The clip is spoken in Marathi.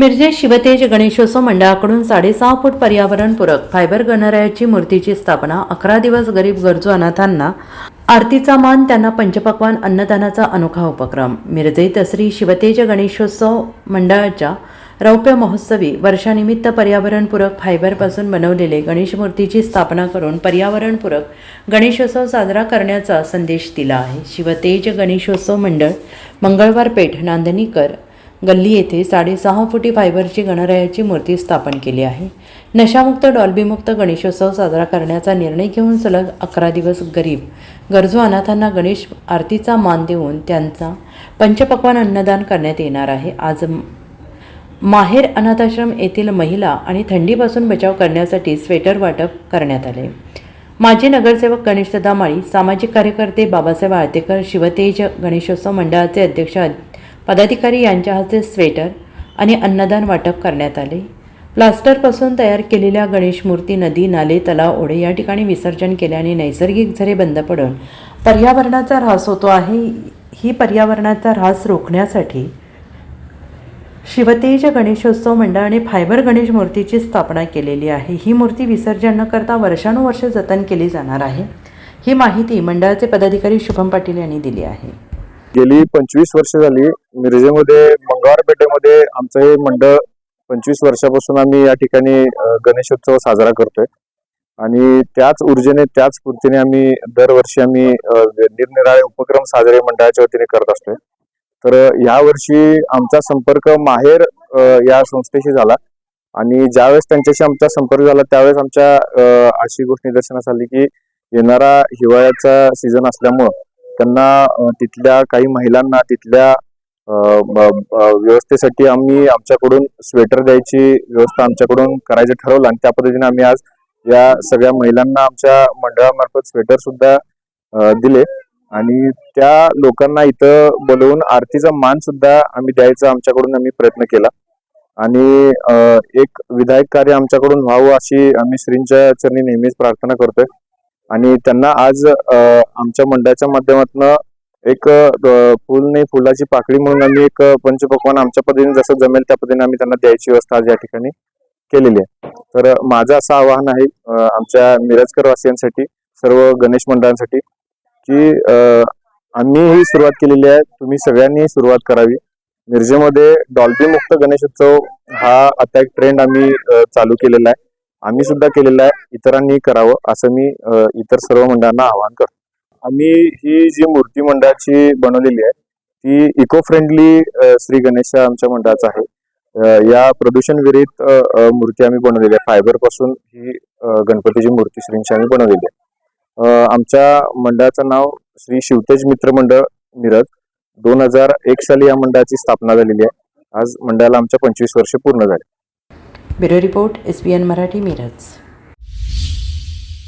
मिरजे शिवतेज गणेशोत्सव मंडळाकडून साडेसहा फूट पर्यावरणपूरक फायबर गणरायाची मूर्तीची स्थापना अकरा दिवस गरीब गरजू अनाथांना आरतीचा मान त्यांना पंचपक्वान अन्नदानाचा अनोखा उपक्रम. मिरजे तसरी शिवतेज गणेशोत्सव मंडळाच्या रौप्य महोत्सवी वर्षानिमित्त पर्यावरणपूरक फायबरपासून बनवलेले गणेश मूर्तीची स्थापना करून पर्यावरणपूरक गणेशोत्सव साजरा करण्याचा संदेश दिला आहे. शिवतेज गणेशोत्सव मंडळ मंगळवार पेठ नांदणीकर गल्ली येथे साडेसहा फुटी फायबरची गणरायाची मूर्ती स्थापन केली आहे. नशामुक्त डॉल्बीमुक्त गणेशोत्सव साजरा करण्याचा निर्णय घेऊन सलग अकरा दिवस गरीब गरजू अनाथांना गणेश आरतीचा मान देऊन त्यांचा पंचपक्वान अन्नदान करण्यात येणार आहे. आज माहेर अनाथाश्रम येथील महिला आणि थंडीपासून बचाव करण्यासाठी स्वेटर वाटप करण्यात आले. माजी नगरसेवक गणेश माळी सामाजिक कार्यकर्ते बाबासाहेब आळतेकर शिवतेज गणेशोत्सव मंडळाचे अध्यक्ष पदाधिकारी यांच्या हस्ते स्वेटर आणि अन्नदान वाटप करण्यात आले. प्लास्टरपासून तयार केलेल्या गणेश मूर्ती नदी नाले तलाव ओढे या ठिकाणी विसर्जन केल्याने नैसर्गिक झरे बंद पडून पर्यावरणाचा ऱ्हास होतो आहे. ही पर्यावरणाचा ऱ्हास रोखण्यासाठी शिवतेज गणेशोत्सव मंडळाने फायबर गणेश मूर्तीची स्थापना केलेली आहे. ही मूर्ती विसर्जन न करता वर्षानुवर्ष जतन केली जाणार आहे. ही माहिती मंडळाचे पदाधिकारी शुभम पाटील यांनी दिली आहे. गेली पंचवीस वर्ष झाली मिरजेमध्ये मंगळवार पेठेमध्ये आमचं हे मंडळ पंचवीस वर्षापासून आम्ही या ठिकाणी गणेशोत्सव साजरा करतोय. आणि त्याच ऊर्जेने त्याच स्फूर्तीने आम्ही दरवर्षी आम्ही निरनिराळे उपक्रम साजरे मंडळाच्या वतीने करत असतोय. तर या वर्षी आमचा संपर्क माहेर या संस्थेशी झाला. आणि ज्यावेळेस त्यांच्याशी आमचा संपर्क झाला त्यावेळेस आमच्या अशी गोष्ट निदर्शनास आली की येणारा हिवाळ्याचा सीझन असल्यामुळं त्यांना तिथल्या काही महिलांना तिथल्या व्यवस्थेसाठी आम्ही आमच्याकडून स्वेटर द्यायची व्यवस्था आमच्याकडून करायचं ठरवलं आणि त्या पद्धतीने आम्ही आज या सगळ्या महिलांना आमच्या मंडळामार्फत स्वेटर सुद्धा दिले. आणि त्या लोकांना इथं बोलवून आरतीचा मान सुद्धा आम्ही द्यायचा आमच्याकडून आम्ही प्रयत्न केला. आणि एक विधायक कार्य आमच्याकडून व्हावं अशी आम्ही श्रींच्या चरणी नेहमीच प्रार्थना करतोय. आणि त्यांना आज आमच्या मंडळाच्या माध्यमातून एक फुल नाही फुलाची पाकळी म्हणून आम्ही एक पंचपक्वान आमच्या पद्धतीने जसं जमेल त्या पद्धतीने आम्ही त्यांना द्यायची व्यवस्था आज या ठिकाणी केलेली आहे. तर माझं असं आवाहन आहे आमच्या मिरजकर वासियांसाठी सर्व गणेश मंडळांसाठी की आम्ही ही सुरुवात केलेली आहे तुम्ही सगळ्यांनी सुरुवात करावी. मिरजेमध्ये डॉल्बी मुक्त गणेशोत्सव हा आता एक ट्रेंड आम्ही चालू केलेला आहे. आम्ही सुद्धा केलेला आहे इतरांनी करावं असं मी इतर सर्व मंडळांना आवाहन करतो. आम्ही ही जी मूर्ती मंडळाची बनवलेली आहे ती इको फ्रेंडली श्री गणेश आमच्या मंडळाचा आहे. या प्रदूषण विरहित मूर्ती आम्ही बनवलेली आहे. फायबरपासून ही गणपतीची मूर्ती श्रींची आम्ही बनवलेली आहे. आमच्या मंडळाचं नाव श्री शिवतेज मित्र मंडळ मिरज. दोन हजार एक साली या मंडळाची स्थापना झालेली आहे. आज मंडळाला आमच्या पंचवीस वर्ष पूर्ण झाले. Bureau report S B N Marathi Miraj.